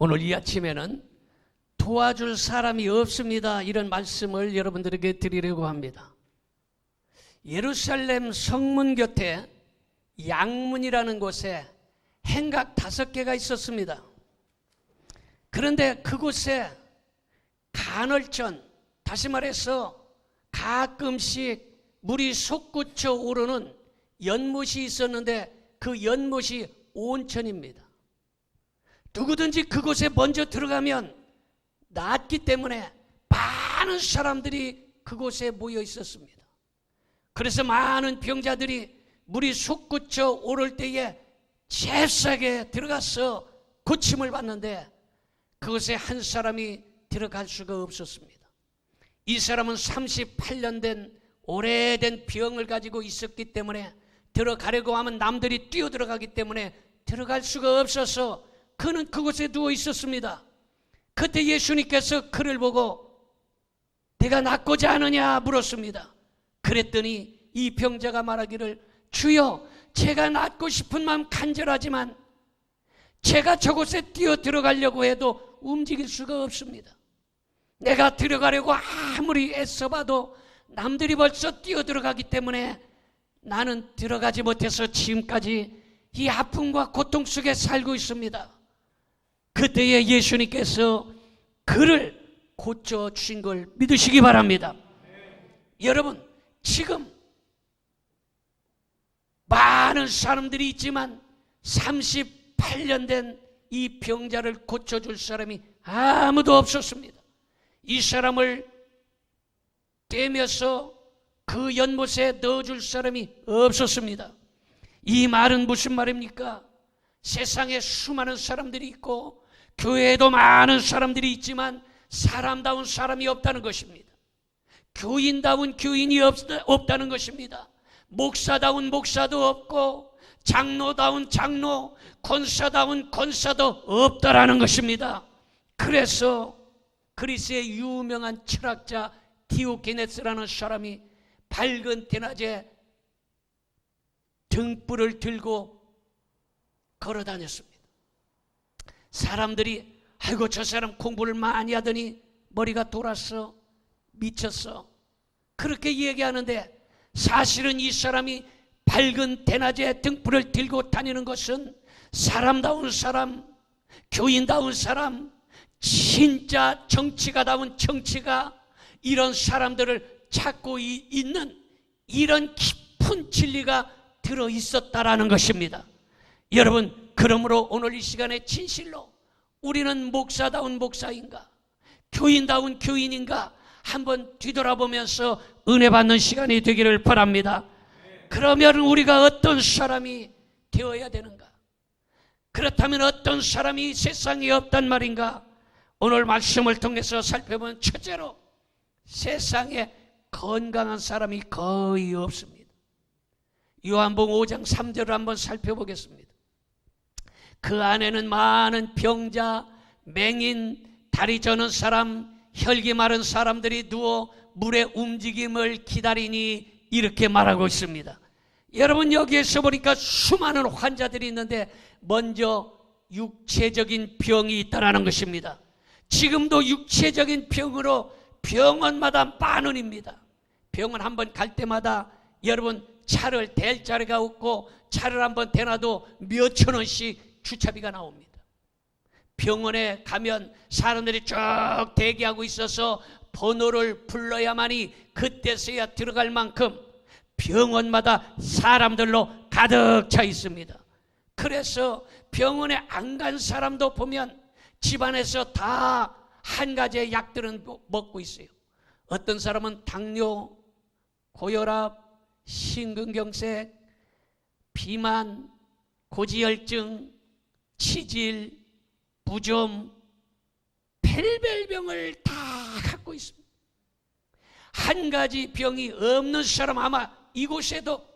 오늘 이 아침에는 도와줄 사람이 없습니다. 이런 말씀을 여러분들에게 드리려고 합니다. 예루살렘 성문 곁에 양문이라는 곳에 행각 다섯 개가 있었습니다. 그런데 그곳에 간헐천, 다시 말해서 가끔씩 물이 솟구쳐 오르는 연못이 있었는데 그 연못이 온천입니다. 누구든지 그곳에 먼저 들어가면 낫기 때문에 많은 사람들이 그곳에 모여 있었습니다. 그래서 많은 병자들이 물이 솟구쳐 오를 때에 잽싸게 들어가서 고침을 받는데 그곳에 한 사람이 들어갈 수가 없었습니다. 이 사람은 38년 된 오래된 병을 가지고 있었기 때문에 들어가려고 하면 남들이 뛰어 들어가기 때문에 들어갈 수가 없어서 그는 그곳에 누워 있었습니다. 그때 예수님께서 그를 보고 내가 낫고자 하느냐 물었습니다. 그랬더니 이 병자가 말하기를 주여 제가 낫고 싶은 마음 간절하지만 제가 저곳에 뛰어 들어가려고 해도 움직일 수가 없습니다. 내가 들어가려고 아무리 애써봐도 남들이 벌써 뛰어 들어가기 때문에 나는 들어가지 못해서 지금까지 이 아픔과 고통 속에 살고 있습니다. 그때에 예수님께서 그를 고쳐 주신 걸 믿으시기 바랍니다. 여러분, 지금 많은 사람들이 있지만 38년 된 이 병자를 고쳐줄 사람이 아무도 없었습니다. 이 사람을 떼면서 그 연못에 넣어줄 사람이 없었습니다. 이 말은 무슨 말입니까? 세상에 수많은 사람들이 있고 교회에도 많은 사람들이 있지만 사람다운 사람이 없다는 것입니다. 교인다운 교인이 없, 없다는 것입니다. 목사다운 목사도 없고 장로다운 장로, 권사다운 권사도 없다라는 것입니다. 그래서 그리스의 유명한 철학자 디오게네스라는 사람이 밝은 대낮에 등불을 들고 걸어 다녔습니다. 사람들이 아이고 저 사람 공부를 많이 하더니 머리가 돌았어 미쳤어 그렇게 얘기하는데 사실은 이 사람이 밝은 대낮에 등불을 들고 다니는 것은 사람다운 사람 교인다운 사람 진짜 정치가다운 정치가 이런 사람들을 찾고 있는 이런 깊은 진리가 들어 있었다라는 것입니다. 여러분, 그러므로 오늘 이 시간에 진실로 우리는 목사다운 목사인가? 교인다운 교인인가? 한번 뒤돌아보면서 은혜 받는 시간이 되기를 바랍니다. 그러면 우리가 어떤 사람이 되어야 되는가? 그렇다면 어떤 사람이 세상에 없단 말인가? 오늘 말씀을 통해서 살펴보면 첫째로 세상에 건강한 사람이 거의 없습니다. 요한복음 5장 3절을 한번 살펴보겠습니다. 그 안에는 많은 병자, 맹인, 다리 저는 사람, 혈기 마른 사람들이 누워 물의 움직임을 기다리니 이렇게 말하고 있습니다. 여러분 여기에서 보니까 수많은 환자들이 있는데 먼저 육체적인 병이 있다라는 것입니다. 지금도 육체적인 병으로 병원마다 만 원입니다. 병원 한 번 갈 때마다 여러분 차를 댈 자리가 없고 차를 한 번 대놔도 몇천 원씩 주차비가 나옵니다. 병원에 가면 사람들이 쭉 대기하고 있어서 번호를 불러야만이 그때서야 들어갈 만큼 병원마다 사람들로 가득 차 있습니다. 그래서 병원에 안 간 사람도 보면 집안에서 다 한 가지의 약들은 먹고 있어요. 어떤 사람은 당뇨, 고혈압, 심근경색, 비만, 고지혈증, 치질, 부종, 펠벨병을 다 갖고 있습니다. 한 가지 병이 없는 사람 아마 이곳에도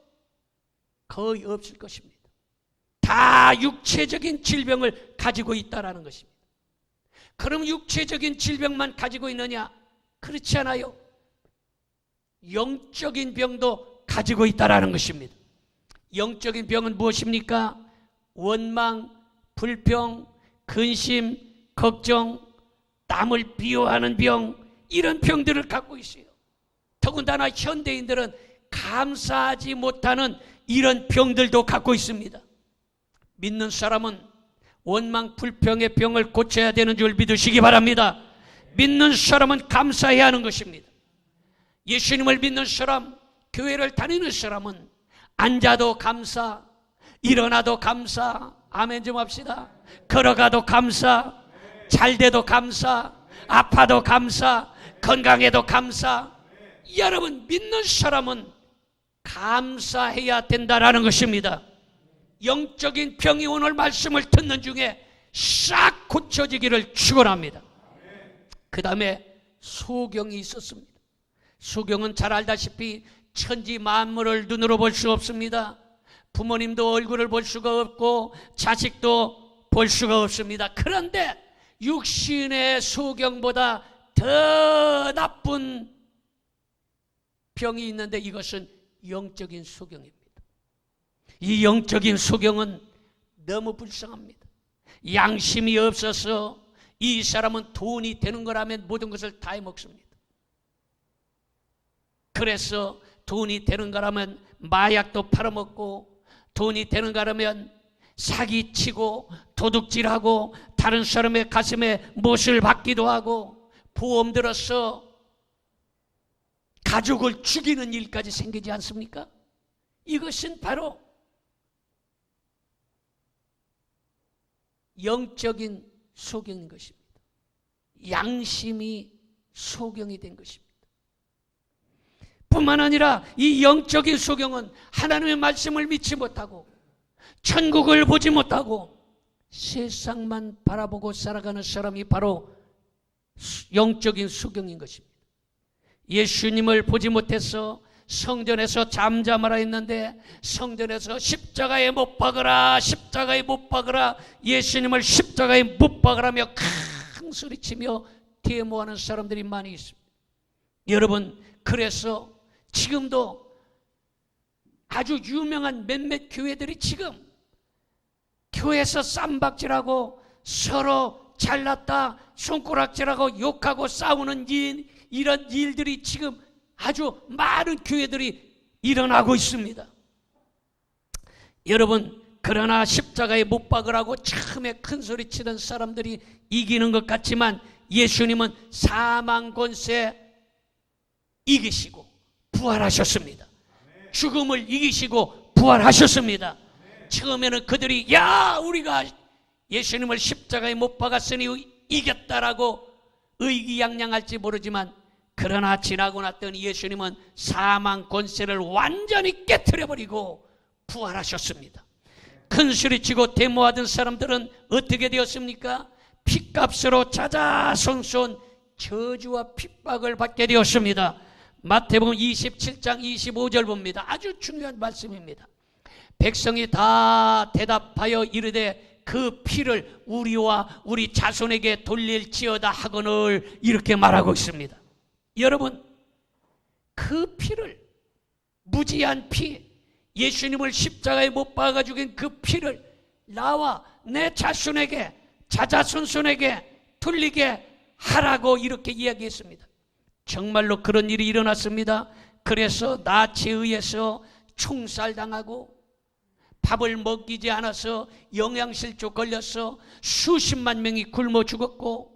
거의 없을 것입니다. 다 육체적인 질병을 가지고 있다라는 것입니다. 그럼 육체적인 질병만 가지고 있느냐? 그렇지 않아요. 영적인 병도 가지고 있다라는 것입니다. 영적인 병은 무엇입니까? 원망, 불평, 근심, 걱정, 남을 비호하는 병, 이런 병들을 갖고 있어요. 더군다나 현대인들은 감사하지 못하는 이런 병들도 갖고 있습니다. 믿는 사람은 원망 불평의 병을 고쳐야 되는 줄 믿으시기 바랍니다. 믿는 사람은 감사해야 하는 것입니다. 예수님을 믿는 사람, 교회를 다니는 사람은 앉아도 감사, 일어나도 감사, 아멘 좀 합시다. 걸어가도 감사, 잘 돼도 감사, 아파도 감사, 건강해도 감사. 여러분, 믿는 사람은 감사해야 된다라는 것입니다. 영적인 병이 오늘 말씀을 듣는 중에 싹 고쳐지기를 축원합니다. 그 다음에 소경이 있었습니다. 소경은 잘 알다시피 천지 만물을 눈으로 볼 수 없습니다. 부모님도 얼굴을 볼 수가 없고 자식도 볼 수가 없습니다. 그런데 육신의 소경보다 더 나쁜 병이 있는데 이것은 영적인 소경입니다. 이 영적인 소경은 너무 불쌍합니다. 양심이 없어서 이 사람은 돈이 되는 거라면 모든 것을 다 해먹습니다. 그래서 돈이 되는 거라면 마약도 팔아먹고 돈이 되는 거라면 사기치고 도둑질하고 다른 사람의 가슴에 못을 받기도 하고 보험 들어서 가족을 죽이는 일까지 생기지 않습니까? 이것은 바로 영적인 소경인 것입니다. 양심이 소경이 된 것입니다. 뿐만 아니라 이 영적인 소경은 하나님의 말씀을 믿지 못하고 천국을 보지 못하고 세상만 바라보고 살아가는 사람이 바로 영적인 소경인 것입니다. 예수님을 보지 못해서 성전에서 잠잠하라 했는데 성전에서 십자가에 못 박으라 십자가에 못 박으라 예수님을 십자가에 못 박으라며 큰 소리치며 데모하는 사람들이 많이 있습니다. 여러분 그래서 지금도 아주 유명한 몇몇 교회들이 지금 교회에서 쌈박질하고 서로 잘났다 손가락질하고 욕하고 싸우는 일, 이런 일들이 지금 아주 많은 교회들이 일어나고 있습니다. 여러분, 그러나 십자가에 못 박으라고 처음에 큰 소리 치던 사람들이 이기는 것 같지만 예수님은 사망 권세 이기시고 부활하셨습니다. 죽음을 이기시고 부활하셨습니다. 처음에는 그들이 야 우리가 예수님을 십자가에 못 박았으니 이겼다라고 의기양양할지 모르지만 그러나 지나고 났더니 예수님은 사망 권세를 완전히 깨뜨려 버리고 부활하셨습니다. 큰 소리치고 데모하던 사람들은 어떻게 되었습니까? 핏값으로 자자손손 저주와 핍박을 받게 되었습니다. 마태복음 27장 25절 봅니다. 아주 중요한 말씀입니다. 백성이 다 대답하여 이르되 그 피를 우리와 우리 자손에게 돌릴지어다 하거늘 이렇게 말하고 있습니다. 여러분, 그 피를, 무지한 피, 예수님을 십자가에 못 박아 죽인 그 피를 나와 내 자손에게, 자자손손에게 돌리게 하라고 이렇게 이야기했습니다. 정말로 그런 일이 일어났습니다. 그래서 나치에 의해서 총살당하고 밥을 먹이지 않아서 영양실조 걸려서 수십만 명이 굶어 죽었고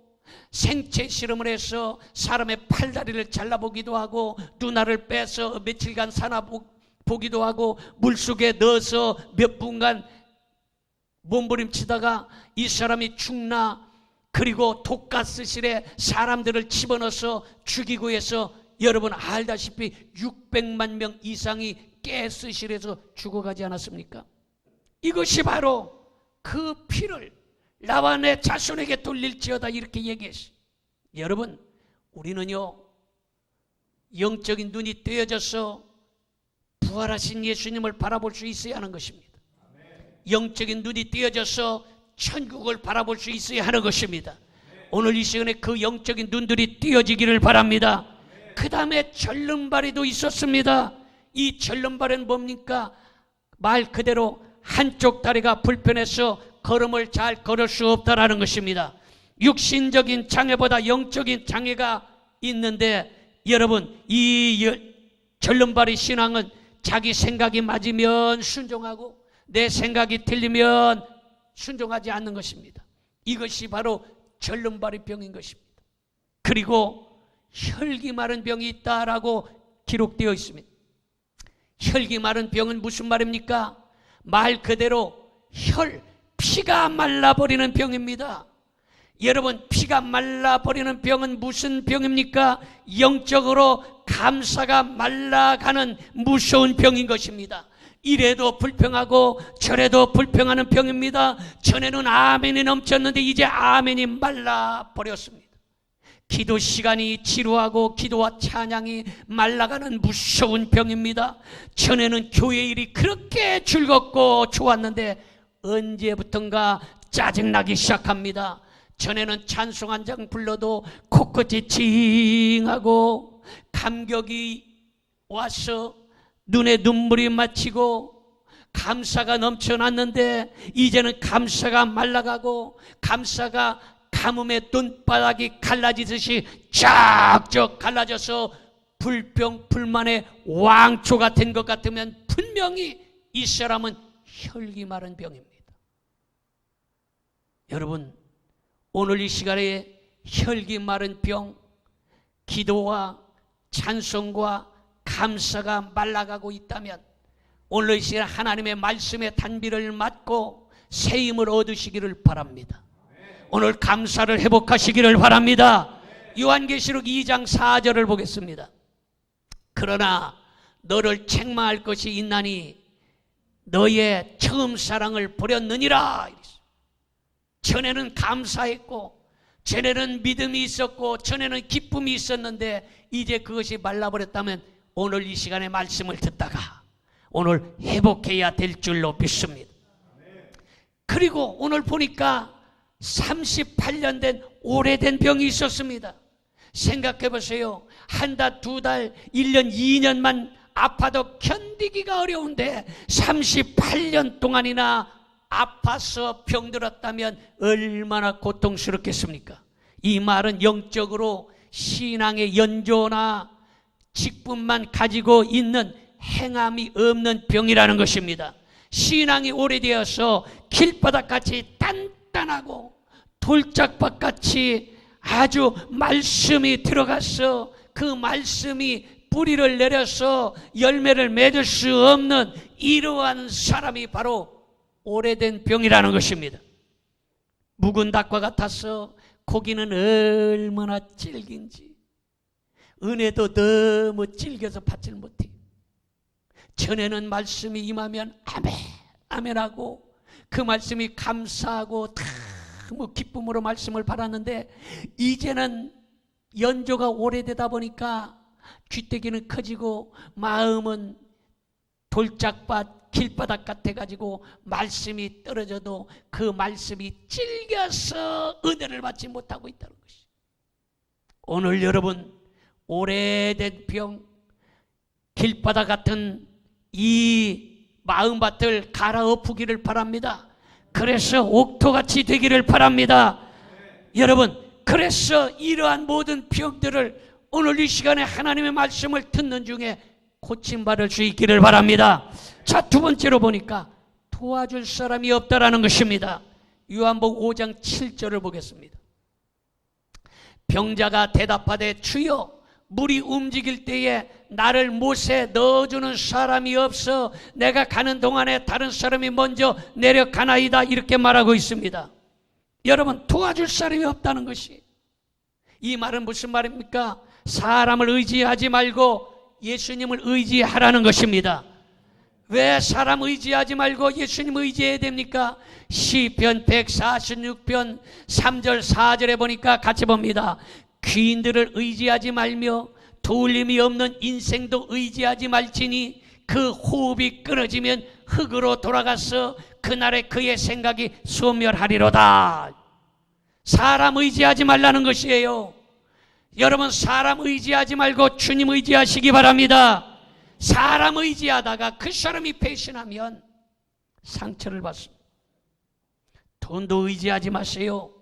생체 실험을 해서 사람의 팔다리를 잘라보기도 하고 눈알을 빼서 며칠간 사나보기도 하고 물속에 넣어서 몇 분간 몸부림치다가 이 사람이 죽나 그리고 독가스실에 사람들을 집어넣어서 죽이고 해서 여러분 알다시피 600만 명 이상이 가스실에서 죽어가지 않았습니까? 이것이 바로 그 피를 나와 내 자손에게 돌릴지어다 이렇게 얘기했어요. 여러분, 우리는요, 영적인 눈이 떼어져서 부활하신 예수님을 바라볼 수 있어야 하는 것입니다. 영적인 눈이 떼어져서 천국을 바라볼 수 있어야 하는 것입니다. 오늘 이 시간에 그 영적인 눈들이 띄어지기를 바랍니다. 그 다음에 절름발이도 있었습니다. 이 절름발은 뭡니까? 말 그대로 한쪽 다리가 불편해서 걸음을 잘 걸을 수 없다라는 것입니다. 육신적인 장애보다 영적인 장애가 있는데 여러분 이 열- 절름발이 신앙은 자기 생각이 맞으면 순종하고 내 생각이 틀리면 순종하지 않는 것입니다. 이것이 바로 절름발이 병인 것입니다. 그리고 혈기 마른 병이 있다라고 기록되어 있습니다. 혈기 마른 병은 무슨 말입니까? 말 그대로 혈, 피가 말라버리는 병입니다. 여러분, 피가 말라버리는 병은 무슨 병입니까? 영적으로 감사가 말라가는 무서운 병인 것입니다. 이래도 불평하고 저래도 불평하는 병입니다. 전에는 아멘이 넘쳤는데 이제 아멘이 말라 버렸습니다. 기도 시간이 지루하고 기도와 찬양이 말라가는 무서운 병입니다. 전에는 교회 일이 그렇게 즐겁고 좋았는데 언제부턴가 짜증나기 시작합니다. 전에는 찬송 한 장 불러도 코끝이 징하고 감격이 와서 눈에 눈물이 맺히고 감사가 넘쳐났는데 이제는 감사가 말라가고 감사가 가뭄에 눈바닥이 갈라지듯이 쫙쫙 갈라져서 불평 불만의 왕초가 된것 같으면 분명히 이 사람은 혈기 마른 병입니다. 여러분 오늘 이 시간에 혈기 마른 병 기도와 찬송과 감사가 말라가고 있다면 오늘 이 시간 하나님의 말씀의 단비를 맞고 새 힘을 얻으시기를 바랍니다. 오늘 감사를 회복하시기를 바랍니다. 요한계시록 2장 4절을 보겠습니다. 그러나 너를 책망할 것이 있나니 너의 처음 사랑을 버렸느니라. 전에는 감사했고 전에는 믿음이 있었고 전에는 기쁨이 있었는데 이제 그것이 말라버렸다면 오늘 이 시간에 말씀을 듣다가 오늘 회복해야 될 줄로 믿습니다. 그리고 오늘 보니까 38년 된 오래된 병이 있었습니다. 생각해 보세요. 한 달, 두 달, 1년, 2년만 아파도 견디기가 어려운데 38년 동안이나 아파서 병들었다면 얼마나 고통스럽겠습니까? 이 말은 영적으로 신앙의 연조나 직분만 가지고 있는 행함이 없는 병이라는 것입니다. 신앙이 오래되어서 길바닥 같이 단단하고 돌짝밭 같이 아주 말씀이 들어가서 그 말씀이 뿌리를 내려서 열매를 맺을 수 없는 이러한 사람이 바로 오래된 병이라는 것입니다. 묵은 닭과 같아서 고기는 얼마나 질긴지 은혜도 너무 질겨서 받질 못해. 전에는 말씀이 임하면 아멘 아멘하고 그 말씀이 감사하고 너무 기쁨으로 말씀을 받았는데 이제는 연조가 오래되다 보니까 귀때기는 커지고 마음은 돌짝밭 길바닥 같아가지고 말씀이 떨어져도 그 말씀이 찔겨서 은혜를 받지 못하고 있다는 것이. 오늘 여러분 오래된 병 길바닥 같은 이 마음밭을 갈아엎기를 바랍니다. 그래서 옥토같이 되기를 바랍니다. 여러분, 그래서 이러한 모든 병들을 오늘 이 시간에 하나님의 말씀을 듣는 중에 고침받을 수 있기를 바랍니다. 자, 두 번째로 보니까 도와줄 사람이 없다라는 것입니다. 요한복 5장 7절을 보겠습니다. 병자가 대답하되 주여 물이 움직일 때에 나를 못에 넣어주는 사람이 없어 내가 가는 동안에 다른 사람이 먼저 내려가나이다 이렇게 말하고 있습니다. 여러분 도와줄 사람이 없다는 것이 이 말은 무슨 말입니까? 사람을 의지하지 말고 예수님을 의지하라는 것입니다. 왜 사람 의지하지 말고 예수님 의지해야 됩니까? 시편 146편 3절 4절에 보니까 같이 봅니다. 귀인들을 의지하지 말며 도울림이 없는 인생도 의지하지 말지니 그 호흡이 끊어지면 흙으로 돌아가서 그날에 그의 생각이 소멸하리로다. 사람 의지하지 말라는 것이에요. 여러분 사람 의지하지 말고 주님 의지하시기 바랍니다. 사람 의지하다가 그 사람이 배신하면 상처를 받습니다. 돈도 의지하지 마세요.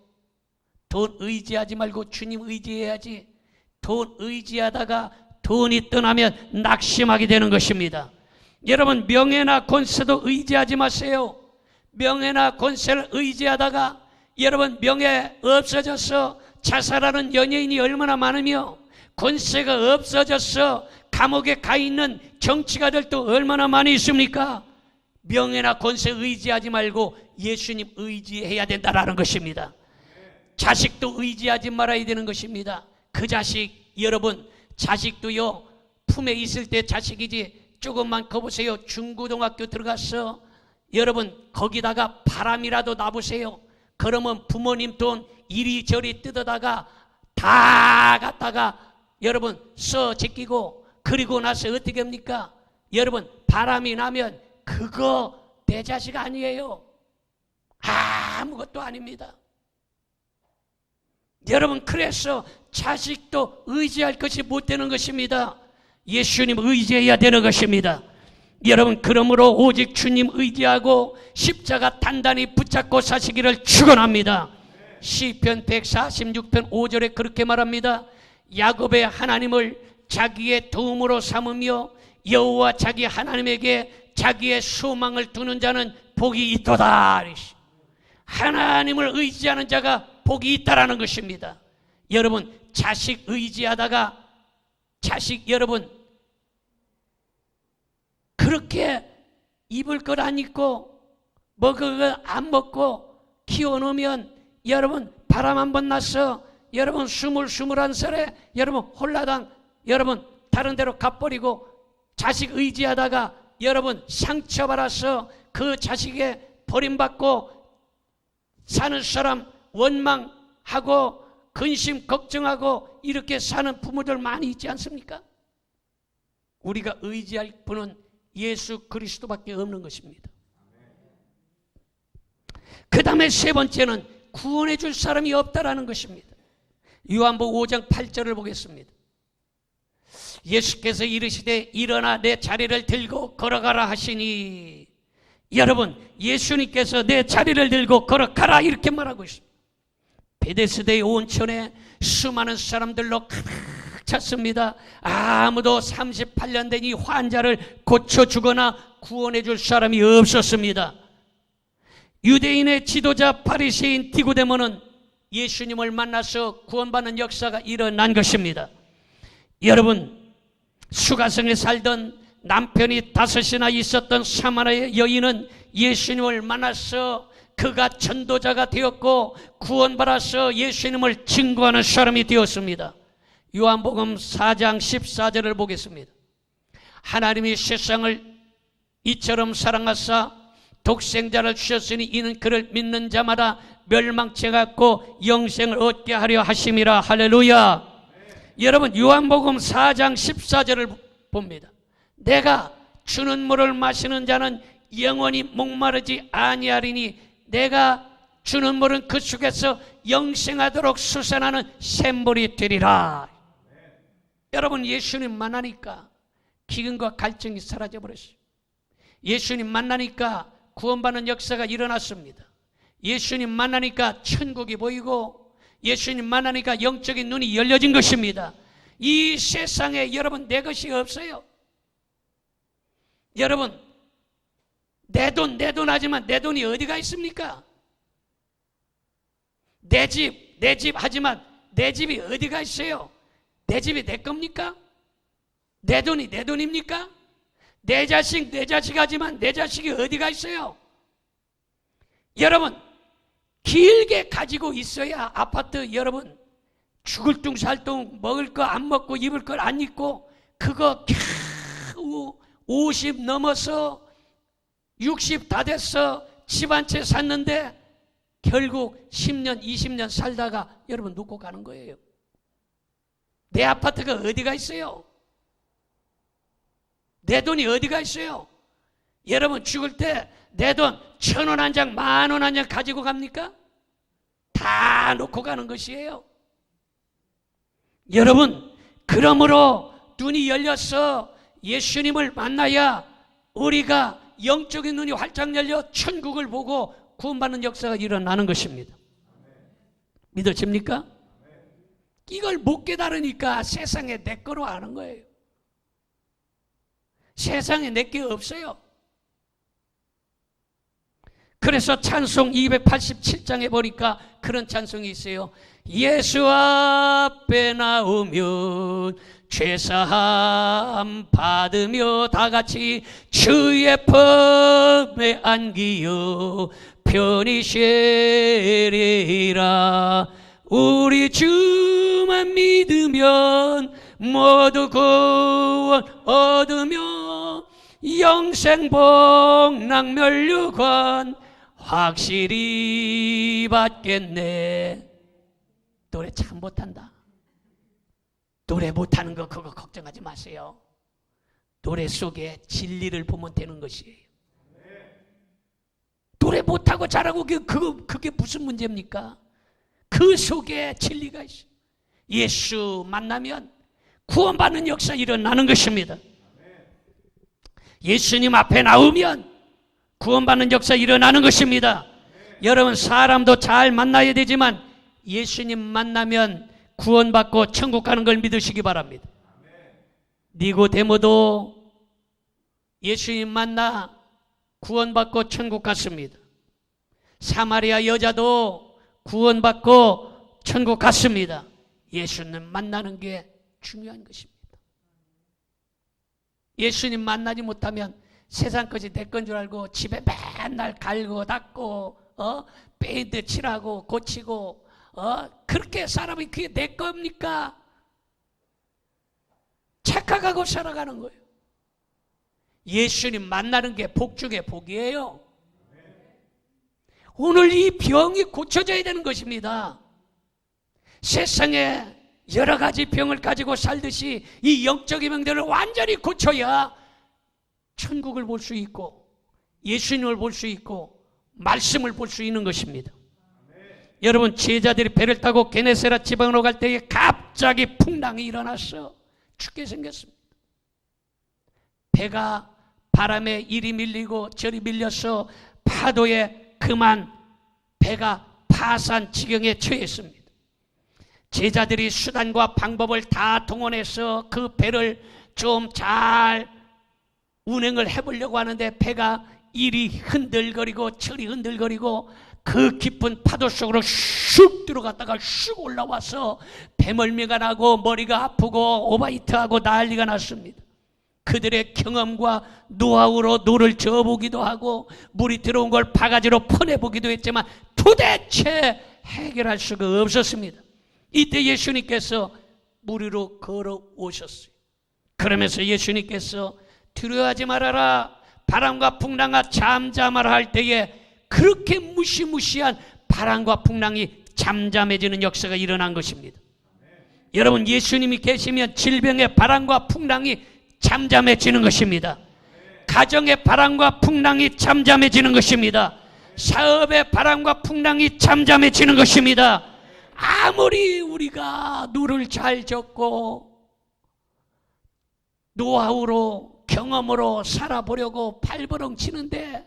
돈 의지하지 말고 주님 의지해야지. 돈 의지하다가 돈이 떠나면 낙심하게 되는 것입니다. 여러분 명예나 권세도 의지하지 마세요. 명예나 권세를 의지하다가 여러분 명예 없어져서 자살하는 연예인이 얼마나 많으며 권세가 없어져서 감옥에 가 있는 정치가들도 얼마나 많이 있습니까? 명예나 권세 의지하지 말고 예수님 의지해야 된다라는 것입니다. 자식도 의지하지 말아야 되는 것입니다. 그 자식 여러분 자식도요 품에 있을 때 자식이지 조금만 커보세요. 중고등학교 들어갔어. 여러분 거기다가 바람이라도 놔보세요. 그러면 부모님 돈 이리저리 뜯어다가 다 갖다가 여러분 써 제끼고 그리고 나서 어떻게 합니까? 여러분 바람이 나면 그거 내 자식 아니에요. 아무것도 아닙니다. 여러분 그래서 자식도 의지할 것이 못 되는 것입니다. 예수님 의지해야 되는 것입니다. 여러분 그러므로 오직 주님 의지하고 십자가 단단히 붙잡고 사시기를 축원합니다. 시편 146편 5절에 그렇게 말합니다. 야곱의 하나님을 자기의 도움으로 삼으며 여호와 자기 하나님에게 자기의 소망을 두는 자는 복이 있도다. 하나님을 의지하는 자가 복이 있다라는 것입니다. 여러분 자식 의지하다가 자식 여러분 그렇게 입을 걸 안 입고 먹을 걸 안 먹고 키워놓으면 여러분 바람 한 번 났어 여러분 스물 스물한 살에 여러분 홀라당 여러분 다른 데로 가버리고 자식 의지하다가 여러분 상처받아서 그 자식에 버림받고 사는 사람 원망하고 근심 걱정하고 이렇게 사는 부모들 많이 있지 않습니까? 우리가 의지할 분은 예수 그리스도밖에 없는 것입니다. 그 다음에 세 번째는 구원해 줄 사람이 없다라는 것입니다. 요한복 5장 8절을 보겠습니다. 예수께서 이르시되 일어나 내 자리를 들고 걸어가라 하시니 여러분 예수님께서 내 자리를 들고 걸어가라 이렇게 말하고 있습니다. 베데스데의 온천에 수많은 사람들로 가득 찼습니다. 아무도 38년 된 이 환자를 고쳐 주거나 구원해 줄 사람이 없었습니다. 유대인의 지도자 바리새인 디고데모는 예수님을 만나서 구원받는 역사가 일어난 것입니다. 여러분 수가성에 살던 남편이 다섯이나 있었던 사마리아 여인은 예수님을 만나서 그가 전도자가 되었고 구원받아서 예수님을 증거하는 사람이 되었습니다. 요한복음 4장 14절을 보겠습니다. 하나님이 세상을 이처럼 사랑하사 독생자를 주셨으니 이는 그를 믿는 자마다 멸망치 않고 영생을 얻게 하려 하심이라 할렐루야. 여러분 요한복음 4장 14절을 봅니다. 내가 주는 물을 마시는 자는 영원히 목마르지 아니하리니 내가 주는 물은 그 속에서 영생하도록 수선하는 샘물이 되리라. 여러분 예수님 만나니까 기근과 갈증이 사라져 버렸어요. 예수님 만나니까 구원받는 역사가 일어났습니다. 예수님 만나니까 천국이 보이고 예수님 만나니까 영적인 눈이 열려진 것입니다. 이 세상에 여러분 내 것이 없어요. 여러분 내 돈, 내 돈 하지만 내 돈이 어디가 있습니까? 내 집, 내 집 하지만 내 집이 어디가 있어요? 내 집이 내 겁니까? 내 돈이 내 돈입니까? 내 자식, 내 자식 하지만 내 자식이 어디가 있어요? 여러분, 길게 가지고 있어야 아파트 여러분 죽을 둥 살 둥 먹을 거 안 먹고 입을 걸 안 입고 그거 겨우 50 넘어서 60 다 됐어 집 한 채 샀는데 결국 10년 20년 살다가 여러분 놓고 가는 거예요 내 아파트가 어디가 있어요 내 돈이 어디가 있어요 여러분 죽을 때 내 돈 천 원 한 장, 만 원 한 장 가지고 갑니까? 다 놓고 가는 것이에요. 여러분, 그러므로 눈이 열려서 예수님을 만나야 우리가 영적인 눈이 활짝 열려 천국을 보고 구원받는 역사가 일어나는 것입니다. 믿어집니까? 이걸 못 깨달으니까 세상에 내 거로 아는 거예요. 세상에 내 게 없어요. 그래서 찬송 287장에 보니까 그런 찬송이 있어요. 예수 앞에 나오면 죄사함 받으며 다 같이 주의 품에 안기어 편히 쉬리라. 우리 주만 믿으면 모두 구원 얻으며 영생 복락 멸류관 확실히 받겠네. 노래 참 못한다 노래 못하는 거 그거 걱정하지 마세요 노래 속에 진리를 보면 되는 것이에요 노래 못하고 잘하고 그- 그거 그게 무슨 문제입니까? 그 속에 진리가 있어요. 예수 만나면 구원받는 역사 일어나는 것입니다. 예수님 앞에 나오면 구원받는 역사 일어나는 것입니다. 여러분 사람도 잘 만나야 되지만 예수님 만나면 구원받고 천국 가는 걸 믿으시기 바랍니다. 니고데모도 예수님 만나 구원받고 천국 갔습니다. 사마리아 여자도 구원받고 천국 갔습니다. 예수님 만나는 게 중요한 것입니다. 예수님 만나지 못하면 세상 것이 내건줄 알고 집에 맨날 갈고 닦고 어 페인트 칠하고 고치고 어 그렇게 사람이 그게 내 겁니까? 착각하고 살아가는 거예요. 예수님 만나는 게 복 중에 복이에요. 오늘 이 병이 고쳐져야 되는 것입니다. 세상에 여러 가지 병을 가지고 살듯이 이 영적인 병들을 완전히 고쳐야 천국을 볼 수 있고 예수님을 볼 수 있고 말씀을 볼 수 있는 것입니다. 여러분 제자들이 배를 타고 게네세라 지방으로 갈 때에 갑자기 풍랑이 일어났어. 죽게 생겼습니다. 배가 바람에 이리 밀리고 저리 밀려서 파도에 그만 배가 파산 지경에 처했습니다. 제자들이 수단과 방법을 다 동원해서 그 배를 좀 잘 운행을 해보려고 하는데 배가 이리 흔들거리고 저리 흔들거리고 그 깊은 파도 속으로 슉 들어갔다가 슉 올라와서 배멀미가 나고 머리가 아프고 오바이트하고 난리가 났습니다. 그들의 경험과 노하우로 노를 저어보기도 하고 물이 들어온 걸 바가지로 퍼내보기도 했지만 도대체 해결할 수가 없었습니다. 이때 예수님께서 물 위로 걸어오셨어요. 그러면서 예수님께서 두려워하지 말아라. 바람과 풍랑아 잠잠하라 할 때에 그렇게 무시무시한 바람과 풍랑이 잠잠해지는 역사가 일어난 것입니다. 여러분 예수님이 계시면 질병의 바람과 풍랑이 잠잠해지는 것입니다. 가정의 바람과 풍랑이 잠잠해지는 것입니다. 사업의 바람과 풍랑이 잠잠해지는 것입니다. 아무리 우리가 누를 잘 적고 노하우로 경험으로 살아보려고 발버둥 치는데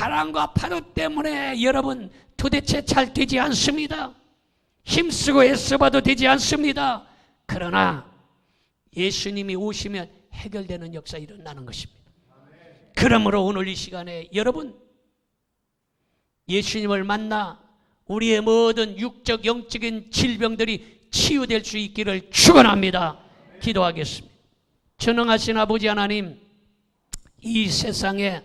바람과 파도 때문에 여러분 도대체 잘 되지 않습니다. 힘쓰고 애써봐도 되지 않습니다. 그러나 예수님이 오시면 해결되는 역사 일어나는 것입니다. 그러므로 오늘 이 시간에 여러분 예수님을 만나 우리의 모든 육적 영적인 질병들이 치유될 수 있기를 축원합니다. 기도하겠습니다. 전능하신 아버지 하나님 이 세상에